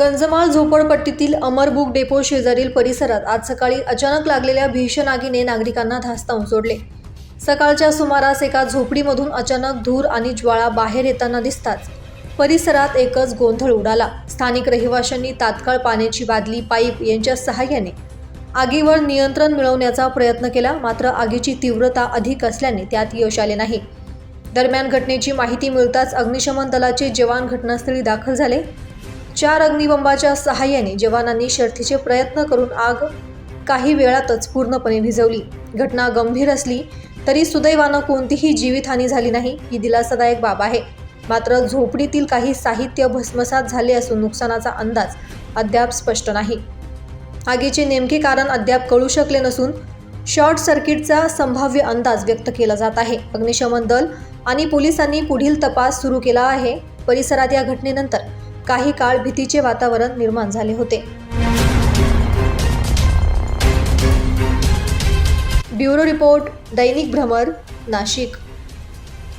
गंजमाळ झोपडपट्टीतील अमरबुक डेपो शेजारील परिसरात आज सकाळी अचानक लागलेल्या भीषण आगीने नागरिकांना धास्तावून सोडले सकाळच्या सुमारास एका झोपडीमधून अचानक धूर आणि ज्वाळा बाहेर येताना दिसताच परिसरात एकच गोंधळ उडाला. स्थानिक रहिवाशांनी तात्काळ पाण्याची बादली पाईप यांच्या सहाय्याने आगीवर नियंत्रण मिळवण्याचा प्रयत्न केला मात्र आगीची तीव्रता अधिक असल्याने त्यात यश आले नाही. दरम्यान घटनेची माहिती मिळताच अग्निशमन दलाचे जवान घटनास्थळी दाखल झाले. चार अग्निबंबाच्या सहाय्याने जवानांनी शर्थीचे प्रयत्न करून आग काही वेळातच पूर्णपणे भिजवली. घटना गंभीर असली तरी सुदैवानं कोणतीही जीवितहानी झाली नाही ही दिलासादायक बाब आहे. मात्र झोपडीतील काही साहित्य भस्मसात झाले असून नुकसानाचा अंदाज अद्याप स्पष्ट नाही. आगीचे नेमके कारण अद्याप कळू शकले नसून शॉर्ट सर्किटचा संभाव्य अंदाज व्यक्त केला जात आहे. अग्निशमन दल आणि पोलिसांनी पुढील तपास सुरू केला आहे. परिसरात या घटनेनंतर काही काळ भीतीचे वातावरण निर्माण झाले होते. ब्युरो रिपोर्ट दैनिक भ्रमर नाशिक.